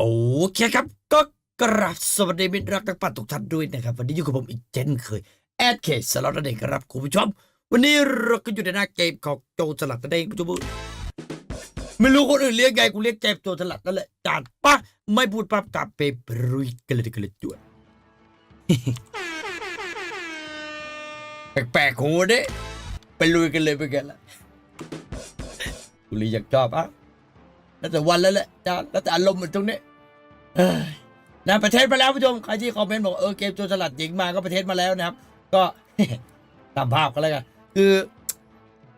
โอเคครับ ก็กราบสวัสดีมิตรรักนักปั่นทุกท่านด้วยนะครับ วันนี้อยู่กับผมอีกเช่นเคยแอดเคสลัดนั่นเองครับคุณผู้ชม วันนี้เราก็อยู่ในหน้าเกมของโจรสลัดนั่นเองคุณผู้ชมไม่รู้คนอื่นเรียกไงกูเรียกเกมโจรสลัดนั่นแหละจานปะไม่พูดปั๊บกลับไปปรุยกันเลยกันเลยจวดแปลกๆหูเด้ไปลุยกันเลยไปกันละกูเลยอยากชอบอะแล้วแต่วันแล้วแหละจานแล้วแต่อารมณ์มันตรงนี้ เอ้ยนะประเทศมาแล้วผู้ชมใครที่คอมเมนต์บอกเออเกมโจรสลัดหญิงมาก็ประเทศมาแล้วนะครับ ก็ ตามภาพกันเลยกันคือ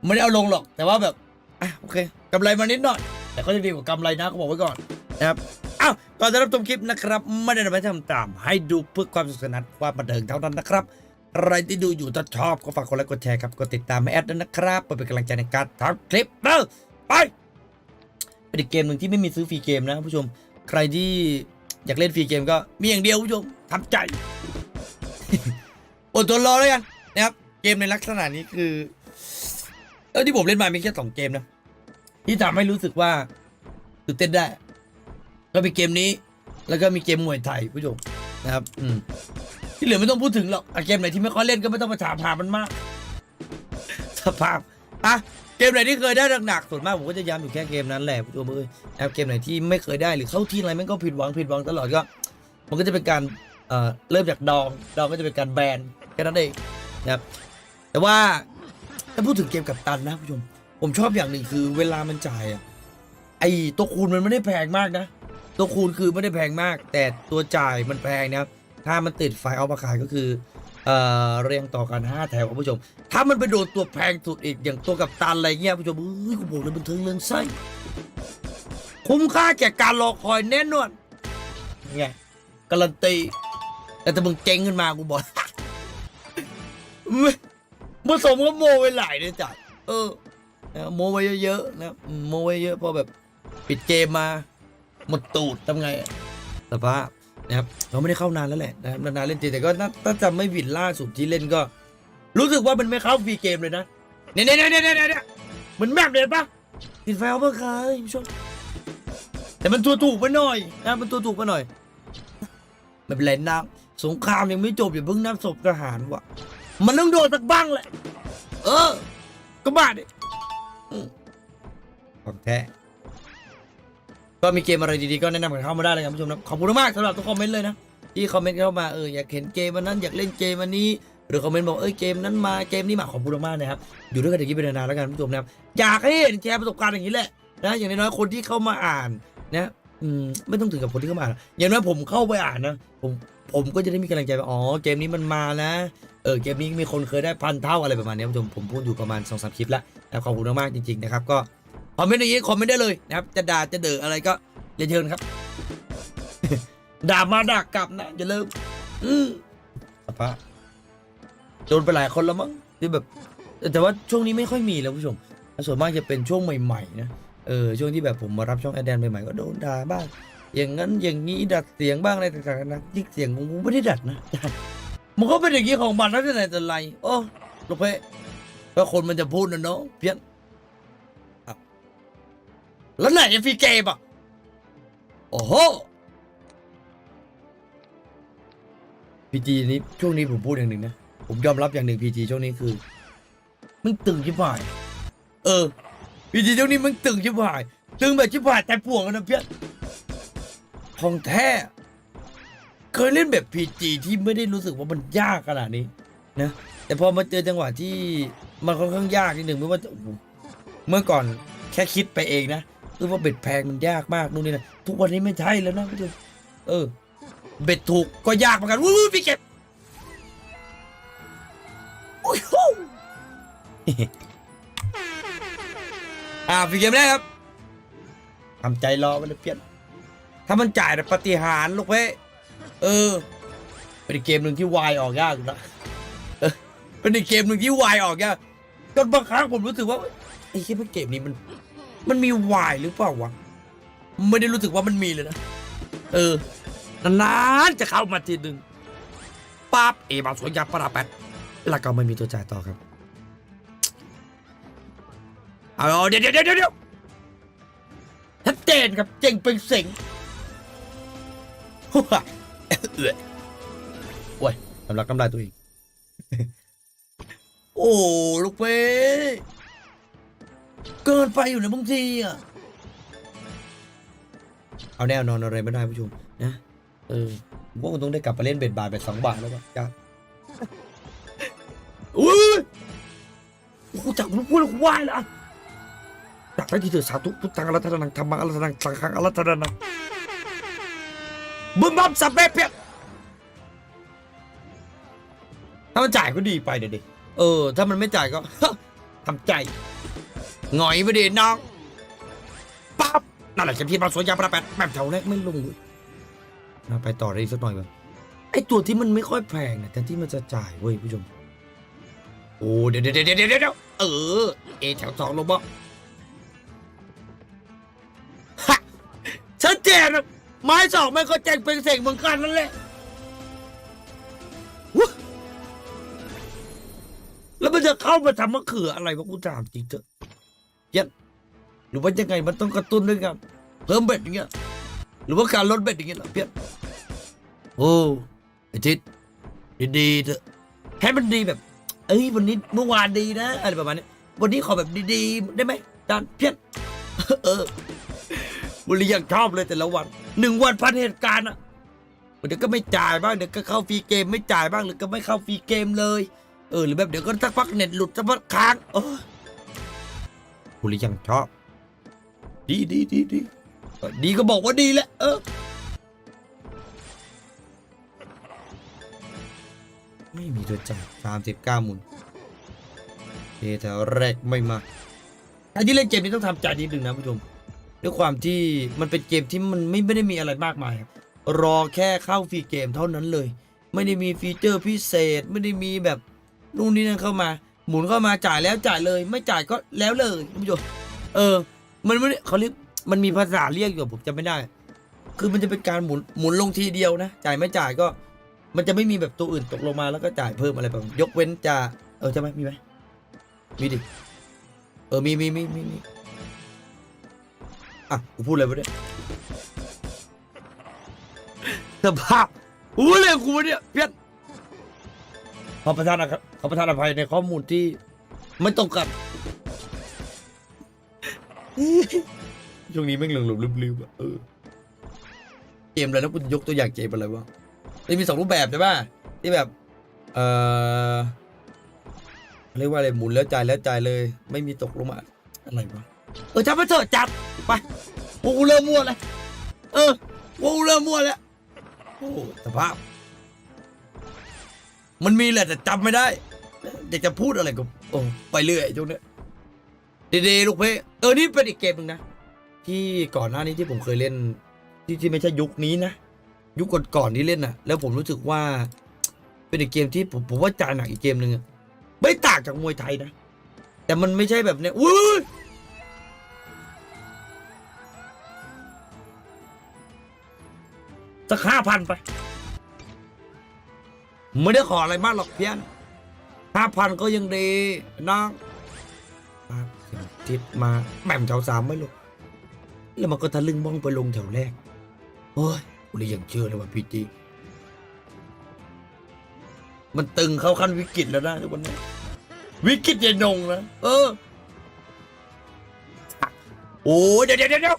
ไม่ได้เอาลงหรอกแต่ว่าแบบอะโอเคกำไรมานิดหน่อย แต่ก็จะดีกว่ากำไรนะก็บอกไว้ก่อนนะครับอ้าวก่อนจะรับชมคลิปนะครับ ไม่ได้ทำให้ทำตาม ให้ดูเพื่อความสนุกสนานความบันเทิงเท่านั้นนะครับใครที่ดูอยู่ถ้าชอบก็ฝากกดไลค์กดแชร์ครับกดติดตามแอดด้วยนะครับเพื่อเป็นกำลังใจในการทำคลิปเด้อไปเป็นอีกเกมหนึ่งที่ไม่มีซื้อฟรีเกมนะผู้ชม ใครที่อยากเล่นฟรีเกมก็มีอย่างเดียวผู้ชมทำใจ อดทนรอแล้วกันนะครับ เกมในลักษณะนี้คือเออที่ผมเล่นมามีแค่สองเกมนะที่ทำให้รู้สึกว่าตื่นเต้นได้ ก็เป็นเกมนี้ แล้วก็มีเกมมวยไทยผู้ชมนะครับ อืมที่เหลือไม่ต้องพูดถึงหรอกอเกมไหนที่ไม่ค่อยเล่นก็ไม่ต้องมาถามถามมันมาก สภาพอะ เกมไหนที่เคยได้หนักๆส่วนมากผมก็จะย้ำอยู่แค่เกมนั้นแหละผู้ชมเอ้ยนะครับเกมไหนที่ไม่เคยได้หรือเข้าที่อะไรมันก็ผิดหวังผิดหวังตลอดก็มันก็จะเป็นการเอ่อเริ่มจากดองดองก็จะเป็นการแบนแค่นั้นเองนะครับแต่ว่าถ้าพูดถึงเกมกับตันนะผู้ชมผมชอบอย่างหนึ่งคือเวลามันจ่ายอะไอตัวคูณมันไม่ได้แพงมากนะ ตัวคูณคือไม่ได้แพงมาก แต่ตัวจ่ายมันแพงนะครับถ้ามันติดไฟเอามาขายก็คือ เอ่อเรียงต่อกัน5แถวคุณผู้ชม ถ้ามันไปโดนตัวแพงสุดอีกอย่างตัวกับตันอะไรเงี้ยคุณผู้ชมเฮ้ยกูบอกเลยบันเทิงเรื่องไส้คุ้มค่าแก่การรอคอยแน่นอนไงการันตีแต่ถ้ามึงเจ๊งขึ้นมากูบอกผสมกับโมไว้หลายเลยจ้ะเออนะโมไว้เยอะๆนะโมไว้เยอะพอแบบปิดเกมมาหมดตูดทำไงอะสภาพ นะครับเราไม่ได้เข้านานแล้วแหละนะครับนานๆเล่นจริงแต่ก็น่าถ้าจำไม่ผิดล่าสุดที่เล่นก็ รู้สึกว่ามันไม่เข้าฟรีเกมเลยนะเนี่ยเนี่ยเนี่ยเนี่ยเนี่ยเหมือนแบบเด็ดปะติดไฟเอาเพื่อใครผู้ชมแต่มันตัวถูกไปหน่อยนะมันตัวถูกไปหน่อยไม่เป็นไรนะสงครามยังไม่จบอย่าเพิ่งนับศพทหารวะมันต้องโดนสักบ้างแหละ เออ ก็บ้าดิอืมของแท้ ก็มีเกมอะไรดีๆก็แนะนำกันเข้ามาได้เลยครับผู้ชมนะขอบคุณมากสำหรับทุกคอมเมนต์เลยนะที่คอมเมนต์เข้ามาเอออยากเห็นเกมวันนั้นอยากเล่นเกมวันนี้หรือคอมเมนต์บอกเอ้ยเกมนั้นมาเกมนี้มาขอบคุณมากนะครับอยู่ด้วยกันอย่างนี้เป็นนานแล้วกันผู้ชมนะครับอยากให้เห็นแชร์ประสบการณ์อย่างนี้แหละนะอย่างน้อยๆคนที่เข้ามาอ่านนะอืมไม่ต้องถึงกับคนที่เข้ามาอ่านอย่างน้อยผมเข้าไปอ่านนะผมผมก็จะได้มีกำลังใจว่าอ๋อเกมนี้มันมานะเออเกมนี้มีคนเคยได้พันเท่าอะไรประมาณนี้ผู้ชมผมพูดอยู่ประมาณสองสามคลิปแล้วขอบคุณมากๆจริงๆนะครับก็ คอมเมนต์อย่างนี้คอมเมนต์ได้เลยนะครับ จะด่าจะเดืออะไรก็อย่าเชิญครับ ด่ามาด่ากลับนะอย่าลืมอืมสภาพโดนไปหลายคนแล้วมั้งที่แบบ แต่ว่าช่วงนี้ไม่ค่อยมีแล้วผู้ชมส่วนมากจะเป็นช่วงใหม่ๆนะเออช่วงที่แบบผมมารับช่องแอดแดนใหม่ๆก็โดนด่าบ้าง อย่างนั้นอย่างนี้ดัดเสียงบ้างอะไรต่างๆนะยิ่งเสียงของกูไม่ได้ดัดนะมันก็เป็นอย่างนี้ของมันแล้วจะไหนแต่ไรโอ้ลูกเพ่ก็คนมันจะพูดนะเนาะเพี้ยน แล้วไหนจะฟรีเกมอะ โอ้โหพีจีนี้ช่วงนี้ผมพูดอย่างหนึ่งนะ ผมยอมรับอย่างหนึ่งพีจีช่วงนี้คือ มึงตึงชิบหาย เออพีจีช่วงนี้มึงตึงชิบหาย ตึงแบบชิบหายแต่ป่วงกันนะเพี้ยนของแท้ เคยเล่นแบบพีจีที่ไม่ได้รู้สึกว่ามันยากขนาดนี้นะแต่พอมาเจอจังหวะที่มันค่อนข้างยากนิดหนึ่งไม่ว่าเมื่อก่อนแค่คิดไปเองนะ คือว่าเบ็ดแพงมันยากมากนู่นนี่นะทุกวันนี้ไม่ใช่แล้วนะพี่ดูเออ เบ็ดถูกก็ยากเหมือนกันวู้วพี่เก็บโอ้ยโหอ่าพี่เกมแรกครับทำใจรอไว้เลยเพี้ยนถ้ามันจ่ายแบบปฏิหารลูกเว้ยเออ เป็นเกมหนึ่งที่วายออกยากนะเออเป็นอีกเกมหนึ่งที่วายออกยากจนบางครั้งผมรู้สึกว่าไอ้ที่เกมนี้มัน มันมีวายหรือเปล่าวะ ไม่ได้รู้สึกว่ามันมีเลยนะ เออนานๆจะเข้ามาทีหนึ่งปั๊บเอบาสวยยับปราแปดแล้วก็ไม่มีตัวจ่ายต่อครับ เอาเดี๋ยวเดี๋ยวเดี๋ยวเดี๋ยวชัดเจนครับเจ๋งเป็นเสงเอื้อโอ้ยสำลับกำลายตัวเอง โอ้ ลูกเป้ เกินไปอยู่นะบางทีอะ เอาแน่นอนอะไรไม่ได้ผู้ชมนะ เออผมว่าคงต้องได้กลับไปเล่นเบ็ดบาทเบ็ดสองบาทแล้วป่ะจ้าอุ้ยโอ้โหจับลูกพูดลูไหวายละจากได้ที่เธอสาธุพุทธังอรัตนังธรรมังอรัตนังสังฆังอรัตนังบึ้มบัมสับเป๊ะเปียกถ้ามันจ่ายก็ดีไปเดี๋ยวดิเออ ถ้ามันไม่จ่ายก็ทำใจ หงอยไปดิน้องปั๊บนั่นแหละเข็มทิศมาสวนยางประแปดแบบแถวแรกไม่ลงเลยมาไปต่อได้อีกสักหน่อยก่อนไอตัวที่มันไม่ค่อยแพงนะแต่ที่มันจะจ่ายเว้ยผู้ชมโอ้เดี๋ยวเดี๋ยวเดี๋ยวเดี๋ยวเดี๋ยวเออเอแถวสองลงบ่ฮะชัดเจนอะไม้สองมันก็แจงเป็นเสกเหมือนกันนั่นแหละวะแล้วมันจะเข้ามาทำมะเขืออะไรวะกูถามจริงเถอะ หรือว่ายังไงมันต้องกระตุ้นด้วยกันเพิ่มเบ็ดอย่างเงี้ย หรือว่าการลดเบ็ดอย่างเงี้ยเหรอเพี้ยนโอ้ไอจิตดีๆเถอะให้มันดีแบบ เอ้ยวันนี้เมื่อวานดีนะอะไรประมาณนี้วันนี้ขอแบบดีๆได้ไหมจานเพี้ยนเออบุรียังชอบเลยแต่ละวันหนึ่งวันพันเหตุการณ์อะเดี๋ยวก็ไม่จ่ายบ้างเดี๋ยวก็เข้าฟรีเกมไม่จ่ายบ้างหรือก็ไม่เข้าฟรีเกมเลย เออหรือแบบเดี๋ยวก็สักพักเน็ตหลุดสักพักค้างเอ อบุรียังชอบ ดีดีดีดีดีก็บอกว่าดีแหละเออไม่มีตัวจ่ายสามสิบเก้ามุนเอแถวแรกไม่มาไอ้ที่เล่นเกมนี้ต้องทำใจนิดนึงนะผู้ชมด้วยความที่มันเป็นเกมที่มันไม่ไม่ได้มีอะไรมากมายครับรอแค่เข้าฟรีเกมเท่านั้นเลย ไม่ได้มีฟีเจอร์พิเศษไม่ได้มีแบบนู่นนี่นั่นเข้ามา หมุนเข้ามาจ่ายแล้วจ่ายเลย ไม่จ่ายก็แล้วเลยท่านผู้ชมเออ มันไม่เขาเรียกมันมีภาษาเรียกอยู่ผมจำไม่ได้ คือมันจะเป็นการหมุนหมุนลงทีเดียวนะ จ่ายไม่จ่ายก็ มันจะไม่มีแบบตัวอื่นตกลงมาแล้วก็จ่ายเพิ่มอะไรแบบยกเว้นจะเออใช่ไหมมีไหมมีดิเออมีมีมีมีมีอะกูพูดอะไรวะเนี่ยสภาพกูพูดอะไรของกูเนี่ยเพี้ยน ขอประทานนะครับขอประทานอภัยในข้อมูลที่ไม่ตรงกันช่วงนี้แม่งหลงหลงลืมๆอะเออเกมอะไรนะคุณยกตัวอย่างเกมอะไรวะมันมีสองรูปแบบใช่ป่ะที่แบบ เออเรียกว่าอะไรหมุนแล้วจ่ายแล้วจ่ายเลย ไม่มีตกลงมาอะไรวะเออจับไปเถอะจับไปกูเริ่มมั่วแล้วเออโอ้กูเริ่มมั่วแล้วโอ้สภาพ มันมีแหละแต่จำไม่ได้อยากจะพูดอะไรก็โอ้ไปเรื่อยช่วงเนี้ยดีๆลูกเพ่เออนี่เป็นอีกเกมหนึ่งนะที่ก่อนหน้านี้ที่ผมเคยเล่น ที่ที่ไม่ใช่ยุคนี้นะยุคก่อนๆที่เล่นน่ะแล้วผมรู้สึกว่า เป็นอีกเกมที่ผมผมว่าจ่ายหนักอีกเกมหนึ่งไม่ต่างจากมวยไทยนะ แต่มันไม่ใช่แบบเนี้ยอุ้ยสักห้าพันไป ไม่ได้ขออะไรมากหรอกเพี้ยนห้าพันก็ยังดีน้องทิศมาแหม่มแถวสามไม่ลงแล้วมันก็ทะลึ่งบ้องไปลงแถวแรก โอ้ยกูเลยยังเชื่อเลยว่าพีจีมันตึงเข้าขั้นวิกฤตแล้วนะทุกวันนี้ วิกฤตใหญ่นงนะเออ โอ้ยเดี๋ยวเดี๋ยวเดี๋ยว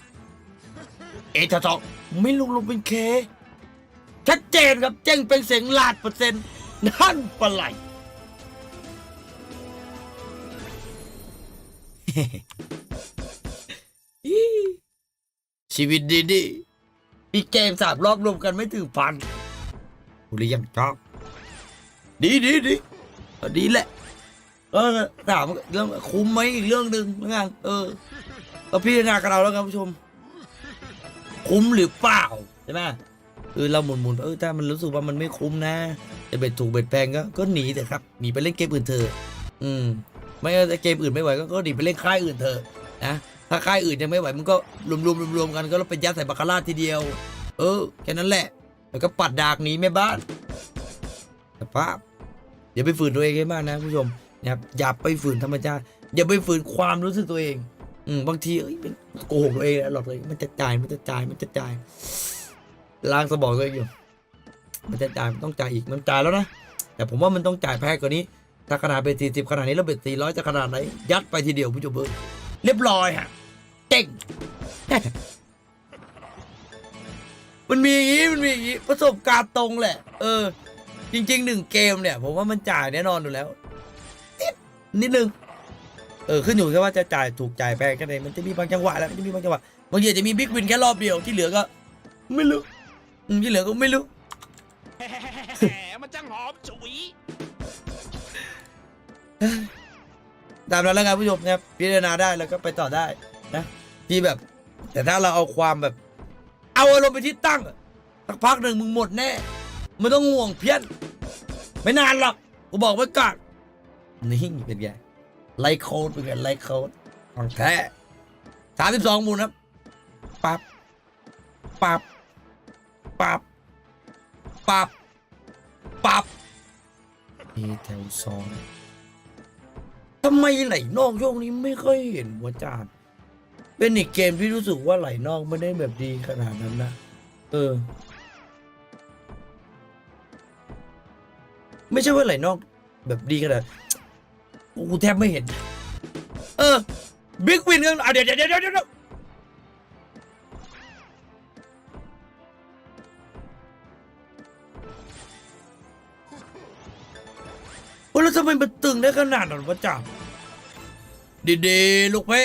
เอทสองไม่ลงลงเป็นเค ชัดเจนครับเจ้งเป็นเสียงลาดเปอร์เซ็นต์นั่นปลาไหลชีวิตดีๆมีเกมสามรอบรวมกันไม่ถึงพันกูเลยยังชอบดีดีดีก็ดีแหละเออถามเรื่องคุ้มไหมอีกเรื่องหนึ่งแล้วกันเออก็พิจารณากับเราแล้วกันผู้ชม คุ้มหรือเปล่าใช่ไหม คือเราหมุนหมุนๆเออถ้ามันรู้สึกว่ามันไม่คุ้มนะจะเบ็ดถูกเบ็ดแพงก็ก็หนีเถอะครับหนีไปเล่นเกมอื่นเถอะอืม ไม่งั้นเกมอื่นไม่ไหวก็ก็หนีไปเล่นค่ายอื่นเถอะนะถ้าค่ายอื่นยังไม่ไหวมันก็รวมรวมรวมรวมๆกันก็แล้วไปยัดใส่บาคาร่าทีเดียว เออแค่นั้นแหละแล้วก็ปัดดากหนีแม่บ้านสภาพอย่าไปฝืนตัวเองให้มากนะผู้ชมนะครับอย่าไปฝืนธรรมชาติอย่าไปฝืนความรู้สึกตัวเอง อืมบางทีเอ้ยเป็นโกหกตัวเองนะหลอกเลยมันจะจ่ายมันจะจ่ายมันจะจ่าย ล้างสมองตัวเองอยู่ มันจะจ่ายมันต้องจ่ายอีกมันจ่ายแล้วนะ แต่ผมว่ามันต้องจ่ายแพงกว่านี้ ถ้าขนาดเป็นสี่สิบขนาดนี้แล้วเป็นสี่ร้อยจะขนาดไหน ยัดไปทีเดียวผู้ชมเบิร์เรียบร้อยฮะเก่งมันมีอย่างนี้มันมีอย่างนี้ประสบการณ์ตรงแหละ เออ จริงๆหนึ่งเกมเนี่ย ผมว่ามันจ่ายแน่นอนอยู่แล้วนิดนิดนึงเออขึ้นอยู่แค่ว่าจะจ่ายถูกจ่ายแพงแค่ไหนมันจะมีบางจังหวะแล้วมันจะมีบางจังหวะบางทีอาจจะมีบิ๊กวินแค่รอบเดียวที่เหลือก็ ไม่รู้ ที่เหลือก็ไม่รู้ แหมมันจังหอมฉุยตามนั้นแล้วกันผู้ชมนะครับพิจารณาได้แล้วก็ไปต่อได้นะที่แบบ แต่ถ้าเราเอาความแบบ เอาอารมณ์ไปที่ตั้งอะสักพักหนึ่งมึงหมดแน่ไม่ต้องห่วงเพี้ยน ไม่นานหรอกกูบอกไว้ก่อนนี่เป็นไงไลค์โค้ดเป็นไงไลค์โค้ดของแท้สามสิบสองมูลครับปับปับ ปับปับปับมีแถวสองทำไมไหลนอกช่วงนี้ไม่ค่อยเห็นวะจานเป็นอีกเกมที่รู้สึกว่าไหลนอกไม่ได้แบบดีขนาดนั้นนะเออ ไม่ใช่ว่าไหลนอกแบบดีขนาดกูแทบไม่เห็น เออบิ๊กวินกันอะเดี๋ยวเดี๋ยวเดี๋ยวเดี๋ยว แล้วทำไมมันตึงได้ขนาดนั้นวะจ่าดีๆลูกเพ่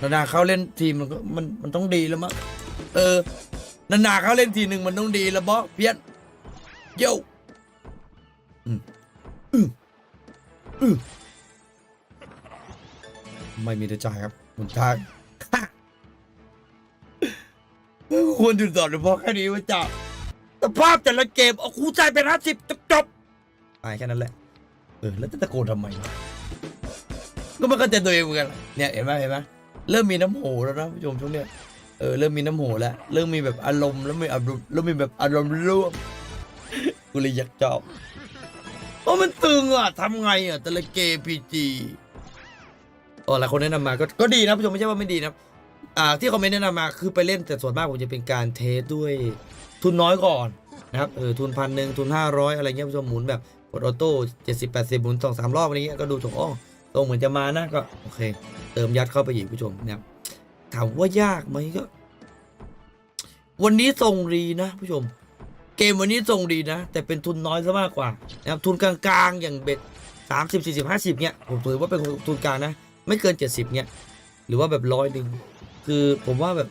นานาเขาเล่นทีมมันก็มันมันต้องดีแล้วมั้งเออนานาเขาเล่นทีหนึ่งมันต้องดีแล้วบอสเพี้ยนโย่อืมอืมอืมไม่มีแต่จ่ายครับหนทางควรหยุดสอนเฉพาะแค่นี้วะจ่า สภาพแต่ละเกมเอาครูใจเป็นห้าสิบจบจบไปแค่นั้นแหละ เออ แล้วจะตะโกนทำไมวะก็ม่เข้าใจตัวเองเหมือนกันเนี่ยเห็นไหมเห็นไหมเริ่มมีน้ำโหแล้วนะผู้ชมช่วงเนี้ยเออเริ่มมีน้ำโหแล้วเริ่มมีแบบอารมณ์แล้วมีอารมณ์แล้วมีแบบอารมณ์ร่วมกูเลยอยากจอบเพราะมันตึงอะทำไงอะแต่ละเกมพีจีอ๋อหลายคนแนะนำมาก็ก็ดีนะผู้ชมไม่ใช่ว่าไม่ดีนะอ่าที่คอมเมนต์แนะนำมาคือไปเล่นแต่ส่วนมากผมจะเป็นการเทสด้วย ทุนน้อยก่อนนะครับเออทุนพันหนึ่งทุนห้าร้อยอะไรเงี้ยผู้ชมหมุนแบบกดออโต้เจ็ดสิบแปดสิบหมุนสองสามรอบอะไรเงี้ยก็ดูถูกอ๋อตรงเหมือนจะมานะก็โอเค เติมยัดเข้าไปอีกผู้ชมนะครับถามว่ายากไหมก็ วันนี้ทรงดีนะผู้ชม เกมวันนี้ทรงดีนะ แต่เป็นทุนน้อยซะมากกว่านะครับทุนกลางๆอย่างเบ็ดสามสิบสี่สิบห้าสิบเนี่ยผมถือว่าเป็นทุนกลางนะ ไม่เกินเจ็ดสิบเนี่ยหรือว่าแบบร้อยหนึ่งคือผมว่าแบบ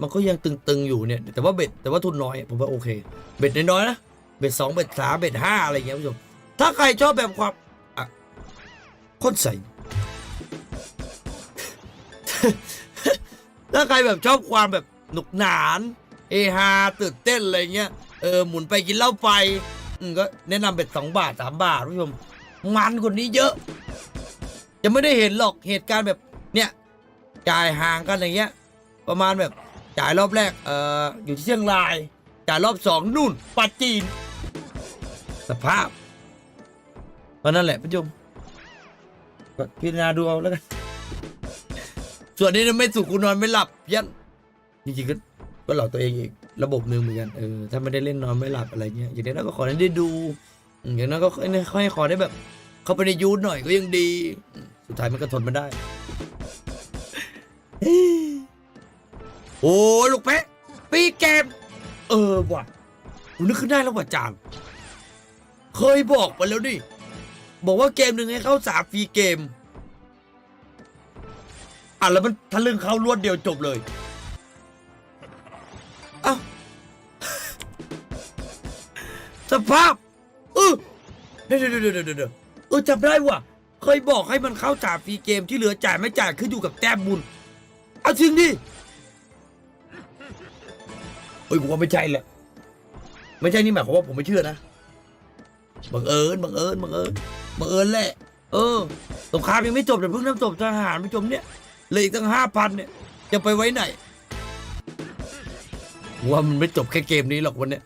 มันก็ยังตึงๆอยู่เนี่ย แต่ว่าเบ็ดแต่ว่าทุนน้อยผมว่าโอเค เบ็ดน้อยๆนะ เบ็ดสองเบ็ดสามเบ็ดห้าอะไรอย่างเงี้ยผู้ชม ถ้าใครชอบแบบความอะคนใส่ ถ้าใครแบบชอบความแบบหนุกหนานเอฮาตื่นเต้นอะไรเงี้ย เออหมุนไปกินเหล้าไปก็แนะนำเบ็ดสองบาทสามบาทผู้ชม มันกว่านี้เยอะ จะไม่ได้เห็นหรอกเหตุการณ์แบบเนี่ยจ่ายห่างกันอย่างเงี้ย ประมาณแบบ จ่ายรอบแรกเอ่ออยู่ที่เชียงราย จ่ายรอบสองนู่นปัจจีน สภาพก็นั่นแหละพี่ชมพิจารณาดูเอาแล้วกันส่วนนี้ไม่สุขกูนอนไม่หลับเพี้ยนจริงๆก็ก็หลอกตัวเองอีกระบบหนึ่งเหมือนกันเออถ้าไม่ได้เล่นนอนไม่หลับอะไรเงี้ยอย่างนั้นก็ขอได้ดู อย่างนั้นก็ค่อยๆขอได้แบบ เข้าไปในยูทหน่อยก็ยังดี สุดท้ายมันก็ทนมาได้ โอ้ลูกแพะปีเกมเออว่ะกูนึกขึ้นได้แล้วว่ะจางเคยบอกไปแล้วดิบอกว่าเกมหนึ่งให้เข้าสามฟรีเกมอะแล้วมันทะลึ่งเข้ารวดเดียวจบเลยเอ้าสภาพเออเดี๋ยวเดี๋ยวเดี๋ยวเดี๋ยวเดี๋ยวเออจำได้ว่ะเคยบอกให้มันเข้าสามฟรีเกมที่เหลือจ่ายไม่จ่ายขึ้นอยู่กับแต้มบุญเอาจริงดิ เอ้ยผมว่าไม่ใช่แหละ ไม่ใช่นี่หมายความว่าผมไม่เชื่อนะบังเอิญบังเอิญบังเอิญบังเอิญแหละ เออสงครามยังไม่จบแต่เพิ่งน้ำจบทหารไม่จบเนี่ยเหลืออีกตั้งห้าพันเนี่ย จะไปไว้ไหนว่ามันไม่จบแค่เกมนี้หรอกวันเนี้ย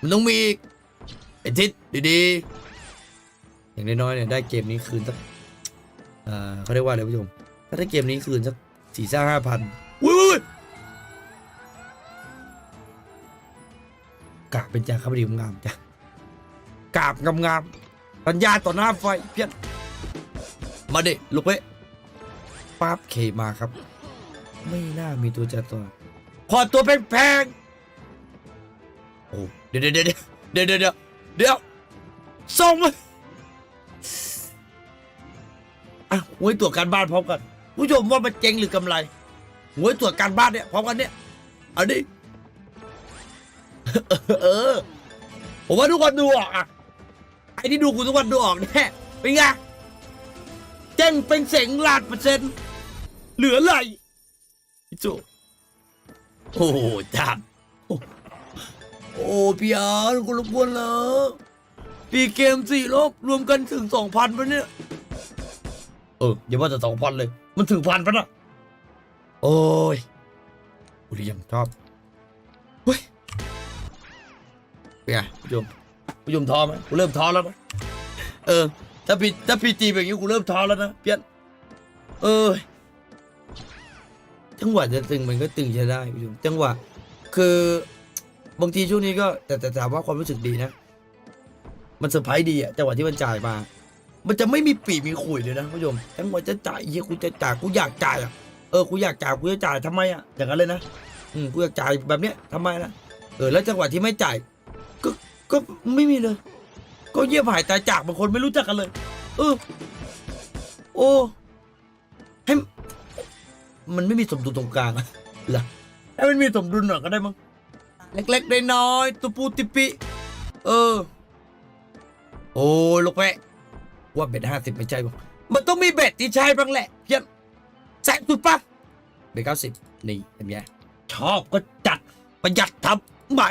มันต้องมีอีกไอ้ทิศดีๆอย่างน้อยๆเนี่ยได้เกมนี้คืนสักเอ่อเขาเรียกว่าอะไรผู้ชมถ้าได้เกมนี้คืนสักสี่ห้าห้าพัน กราบเป็นจาครับดีงามจ้ะกราบงามๆปัญญาต่อหน้าไฟเพี้ยนมาเด็ลูกเว้ยปั๊บเคมาครับ ไม่น่ามีตัวจัดตัวขอตัวแพงๆโอ้เดี๋ยวเดี๋ยวเดี๋ยวเดี๋ยวเดี๋ยวเดี๋ยวเดี๋ยวส่งมาอะหวยตรวจการบ้านพร้อมกันผู้ชมว่ามันเจ๊งหรือกำไรหวยตรวจการบ้านเนี่ยพร้อมกันเนี่ยเอาดิ เออ ผมว่าทุกคนดูออกอะ ไอ้ที่ดูกูทุกคนดูออกแน่เป็นไงเจ๊งเป็นเสงล้านเปอร์เซ็นต์เหลืออะไรพี่โจโอ้โหจานโอ้พี่อาร์คุณรบกวนแล้วปีเกมสี่รอบรวมกันถึงสองพันปะเนี่ย เอออย่าว่าแต่สองพันเลย มันถึงพันปะนะโอ้ยอุริยังชอบ ไงผู้ชมผู้ชมท้อไหมกูเริ่มท้อแล้วนะเออ ถ้าพีถ้าพีจีแบบนี้กูเริ่มท้อแล้วนะเพี้ยนเออจังหวะจะตึงมันก็ตึงใช้ได้ผู้ชมจังหวะ คือบางทีช่วงนี้ก็แต่แต่ถามว่าความรู้สึกดีนะ มันเซอร์ไพรส์ดีอะจังหวะที่มันจ่ายมา มันจะไม่มีปีมีขุยเลยนะผู้ชมจังหวะจะจ่ายเฮียกูจะจ่ายกูอยากจ่ายอะเออกูอยากจ่ายกูจะจ่ายทำไมอะอย่างนั้นเลยนะอืมกูอยากจ่ายแบบเนี้ยทำไมนะเออแล้วจังหวะที่ไม่จ่าย ก็ไม่มีเลย ก็เยี่ยมหายตายจากบางคนไม่รู้จักกันเลย เออ โอ้ให้มันไม่มีสมดุลตรงกลางอะล่ะให้มันมีสมดุลหน่อยก็ได้มั้งเล็กๆได้น้อยตุปูติปิ เออ โอ้ลูกแปะว่าเบ็ดห้าสิบไม่ใช่ปะมันต้องมีเบ็ดที่ใช่บ้างแหละเพี้ยนแสงสุดปะเบ็ดเก้าสิบนี่เห็นไหมชอบก็จัดประหยัดทำใหม่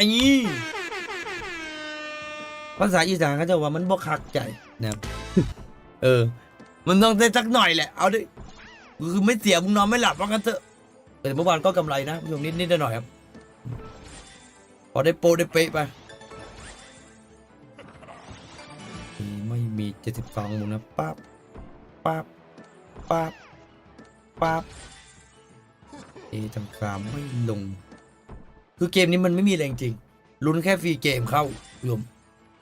ภาษาอีสานเขาจะว่ามันบ่คักใจนะครับเออ มันต้องได้สักหน่อยแหละ เอาดิคือไม่เสียมึงนอนไม่หลับว่ากันเถอะแต่เมื่อวานก็กำไรนะผู้ชมนิดนิดหน่อยๆครับพอได้โปรได้เป๊ะไปไม่มีเจ็ดสิบสองมูลนะปั๊บปั๊บปั๊บปั๊บเอทำสามไม่ลง คือเกมนี้มันไม่มีอะไรจริงลุ้นแค่ฟรีเกมเข้าผู้ชม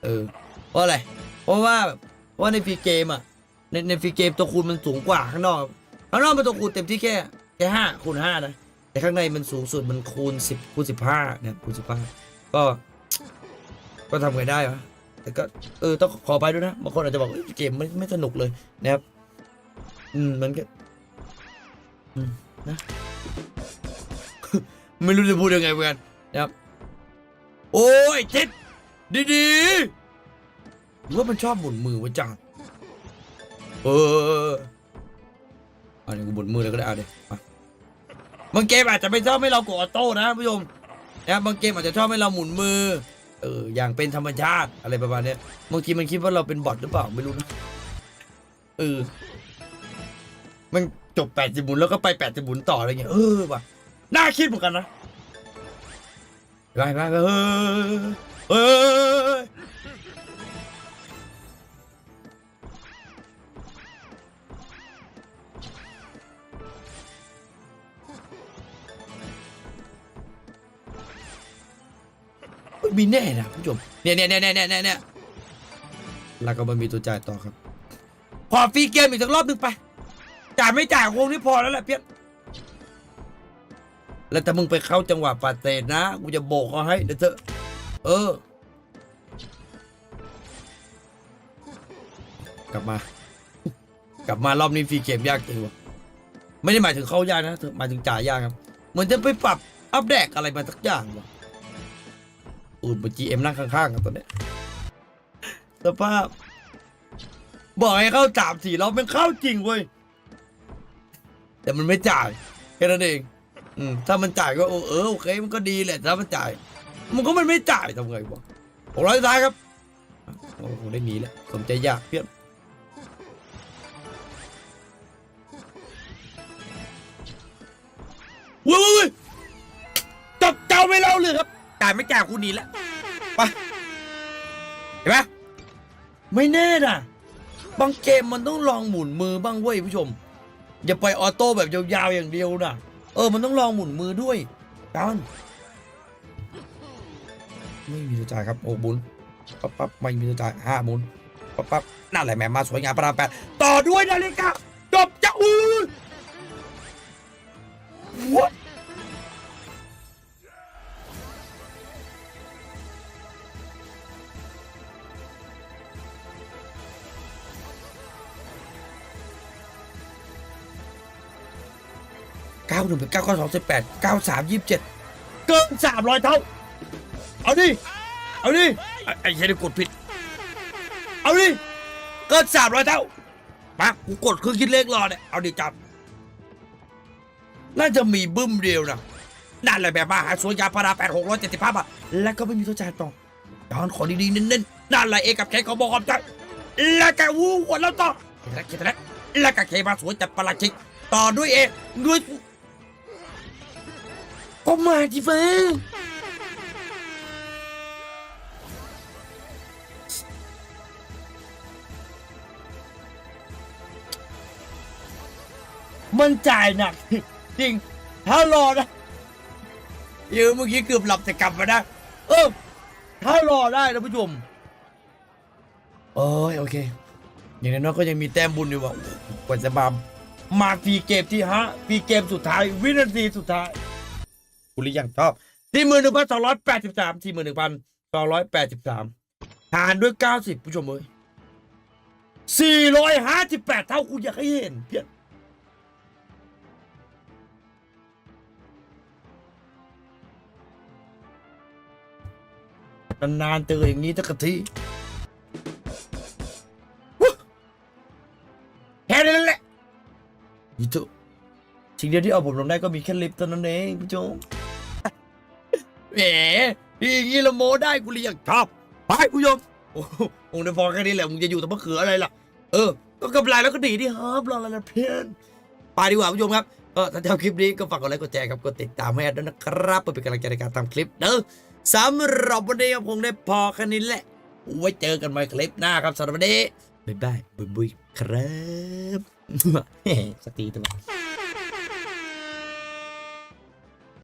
เออเพราะอะไร เพราะว่าเพราะว่าในฟรีเกมอะในในฟรีเกมตัวคูณมันสูงกว่าข้างนอกข้างนอกมันตัวคูณเต็มที่แค่แค่ห้าคูณห้านะแต่ข้างในมันสูงสุดมันคูณสิบคูณสิบห้าเนี่ยคูณสิบห้าก็ ก็ทำไงได้วะแต่ก็เออต้องขอไปด้วยนะบางคนอาจจะบอกเอ้ยเกมไม่ไม่สนุกเลยนะครับ อืมมันก็อืมนะไม่รู้จะพูดยังไงเหมือนกันนะครับ โอ้ยเจ็ด ดีๆหรือว่ามันชอบหมุนมือวะจัง เอออันนี้กูหมุนมือเลยก็ได้เอาเดี๋ยวมาบางเกมอาจจะไม่ชอบให้เรากดออโต้นะผู้ชมนะบางเกมอาจจะชอบให้เราหมุนมือ เออ อย่างเป็นธรรมชาติอะไรประมาณนี้บางทีมันคิดว่าเราเป็นบอทหรือเปล่าไม่รู้นะเออ มันจบแปดสิบหมุนแล้วก็ไปแปดสิบหมุนต่ออะไรเงี้ย เออว่ะ น่าคิดเหมือนกันนะไปไปเฮ้ยเฮ้ย มีแน่นะผู้ชมเนี่ยเนี่ยเนี่ยเนี่ยเนี่ยเนี่ยแล้วก็มันมีตัวจ่ายต่อครับขอฟรีเกมอีกสักรอบหนึ่งไป จ่ายไม่จ่ายคงนี่พอแล้วแหละเพี้ยนแล้วถ้ามึงไปเข้าจังหวะปาเตนนะกูจะโบกเขาให้เดี๋ยวเถอะเออ กลับมา กลับมารอบนี้ฟรีเกมยากจริงวะไม่ได้หมายถึงเข้ายากนะหมายถึงจ่ายยากครับ เหมือนจะไปปรับอัปเดตอะไรมาสักอย่างวะ อูดบจีเอ็มนั่งข้างๆกันตอนเนี้ยสภาพ บอกให้เข้าสามสี่รอบมันเข้าจริงเว้ย แต่มันไม่จ่ายแค่นั้นเอง อืมถ้ามันจ่ายก็โอเออโอเค มันก็ดีแหละถ้ามันจ่าย มันก็มันไม่จ่ายทำไงวะหกร้อยสุดท้ายครับโอ้โหได้หนีแล้วสมใจยากเพี้ยนเว้ยเว้ยเว้ยจับเจ้าไม่เล่าเลยครับ จ่ายไม่จ่ายคุณหนีแล้วไปเห็นไหมไม่แน่น่ะบางเกมมันต้องลองหมุนมือบ้างเว้ยผู้ชม อย่าไปออโต้แบบยาวๆอย่างเดียวนะเออมันต้องลองหมุนมือด้วยกันไม่มีตัวจ่ายครับโอ้บุญปั๊บปั๊บไม่มีตัวจ่ายห้าบุญปั๊บปั๊บนั่นแหละแม่มาสวยงามประดามแปดต่อด้วยนาฬิกา เก้าหนึ่งเป็นเก้าเก้าสองสิบแปดเก้าสามยี่สิบเจ็ดเกินสามร้อยเท่า เอาดิ เอาดิ ไอ้ไอ้เหี้ยนี่กดผิด เอาดิ เกินสามร้อยเท่ามากูกดเครื่องคิดเลขรอเนี่ย เอาดิจับ น่าจะมีบึ้มเดียวนะนั่นแหละแบบมาหาสวนยางพาราแปดหกร้อยเจ็ดสิบห้าบาท แล้วก็ไม่มีตัวจ่ายต่อจอนขอดีๆเน้นๆนั่นแหละเอกับเคเขาบอกขอบใจแล้วก็วู้หัวแล้วต่อแล้วคิดแล้วแล้วก็เคมาสวยจัดประหลาดชิก ต่อด้วยเอด้วย ก็มาดิเฟ้มันจ่ายหนัก จริง ถ้ารอนะยอะเมื่อกี้เกือบหลับแต่กลับมาได้ เออ ถ้ารอได้นะผู้ชมโอ้ยโอเค อย่างน้อยก็ยังมีแต้มบุญอยู่ว่ากว่าจะมามาฟรีเกมที่ฮะฟรีเกมสุดท้าย วินาทีสุดท้าย คุณหรือยังชอบที่มือหนึ่งพันสองร้อยแปดสิบสามที่มือหนึ่งพันสองร้อยแปดสิบสามหารด้วยเก้าสิบผู้ชมเอ้ยสี่ร้อยห้าสิบแปดเท่าคุณอยากให้เห็นเพี้ยนนานๆเจออย่างนี้ตะกะทีแค่นั้นแหละยี่จุสิ่งเดียวที่เอาผมลงได้ก็มีแค่ลิฟต์เท่านั้นเองผู้ชม แหมพี่อย่างนี้ละโมได้กูเรียกชอบไปผู้ชมโอ้โหคงได้พอแค่นี้แหละมึงจะอยู่แต่มะเขืออะไรล่ะ เออ ก็กำไรแล้วก็ดีดีครับรออะไรล่ะเพื่อนไปดีกว่าผู้ชมครับเออถ้าชอบคลิปนี้ก็ฝากกดไลค์กดแชร์ครับกดติดตามให้แอดด้วยนะครับเพื่อเป็นกำลังใจในการทำคลิปเด้อสำหรับวันนี้ก็คงได้พอแค่นี้แหละไว้เจอกันใหม่คลิปหน้าครับสำหรับวันนี้บ๊ายบายบุยบุยครับสตีตัว